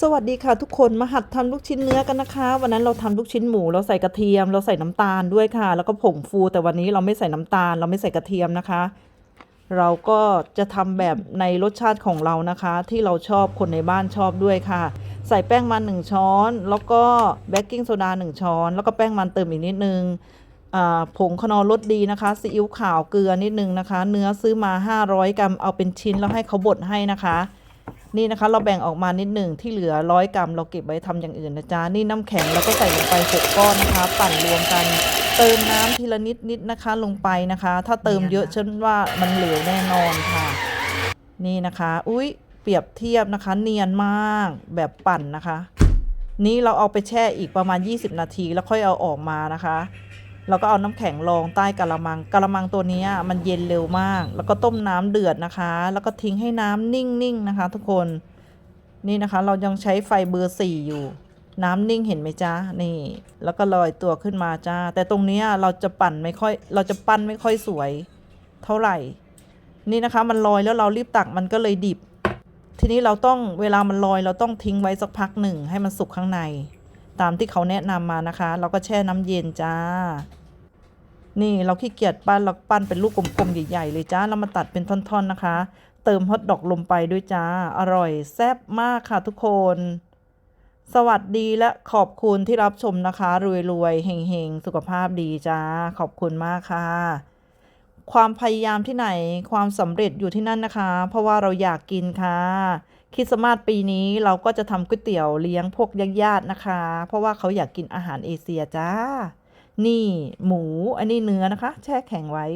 สวัสดีค่ะทุกคนมาหัดทำลูกชิ้นเนื้อกันนะคะ วันนั้นเราทำลูกชิ้นหมูเราใส่กระเทียม เราใส่น้ำตาลด้วยค่ะ แล้วก็ผงฟูแต่วันนี้เราไม่ใส่น้ำตาล เราไม่ใส่กระเทียมนะคะ เราก็จะทำแบบในรสชาติของเรานะคะ ที่เราชอบคนในบ้านชอบด้วยค่ะ ใส่แป้งมันหนึ่งช้อน แล้วก็เบกกิ้งโซดาหนึ่งช้อน แล้วก็แป้งมันเติมอีกนิดนึงผงคนอร์รสดีนะคะซีอิ๊วขาวเกลือนิดนึงนะคะ เนื้อซื้อมา 500 กรัมเอาเป็นชิ้นแล้วให้เขาบดให้นะคะ นี่นะคะ เราแบ่งออกมานิดหนึ่งที่เหลือร้อยกรัมเราเก็บไว้ทำอย่างอื่นนะจ๊ะนี่น้ำแข็งเราก็ใส่ลงไปหกก้อนนะคะ ปั่นรวมกัน เติมน้ำทีละนิดนิดๆนะคะลงไปนะคะ ถ้าเติมเยอะฉันว่ามันเหลวแน่นอนค่ะ นี่นะคะ อุ้ยเปรียบเทียบนะคะ เนียนมากแบบปั่นนะคะ นี่เราเอาไปแช่อีกประมาณ 20 นาทีแล้วค่อยเอาออกมานะคะ เราก็เอาน้ำแข็งรองใต้กะละมังกะละมังตัวนี้มันเย็นเร็วมาก แล้วก็ต้มน้ำเดือดนะคะ แล้วก็ทิ้งให้น้ำนิ่งๆนะคะ ทุกคนนี่นะคะ เรายังใช้ไฟเบอร์สี่อยู่ น้ำนิ่งเห็นไหมจ๊ะนี่ แล้วก็ลอยตัวขึ้นมาจ้า แต่ตรงนี้เราจะปั่นไม่ค่อย เราจะปั้นไม่ค่อยสวย เท่าไหร่ นี่นะคะ มันลอยแล้วเรารีบตักมันก็เลยดิบ ทีนี้เราต้องเวลามันลอยเราต้องทิ้งไว้สักพักหนึ่งให้มันสุกข้างใน ตามที่เขาแนะนำมานะคะ เราก็แช่น้ำเย็นจ้า นี่เราขี้เกียจปั้นเราปั้นเป็นลูกกลมๆใหญ่ๆเลยจ้าเรามาตัดเป็นท่อนๆนะคะ เติมฮอทดอกลงไปด้วยจ้า อร่อยแซ่บมากค่ะทุกคน สวัสดีและขอบคุณที่รับชมนะคะ รวยๆเฮงๆสุขภาพดีจ้า ขอบคุณมากค่ะ ความพยายามที่ไหนความสำเร็จอยู่ที่นั่นนะคะ เพราะว่าเราอยากกินค่ะคริสต์มาสปีนี้เราก็จะทำก๋วยเตี๋ยวเลี้ยงพวกญาติๆนะคะ เพราะว่าเขาอยากกินอาหารเอเชียจ้า นี่หมูอันนี้เนื้อนะคะ แช่แข็งไว้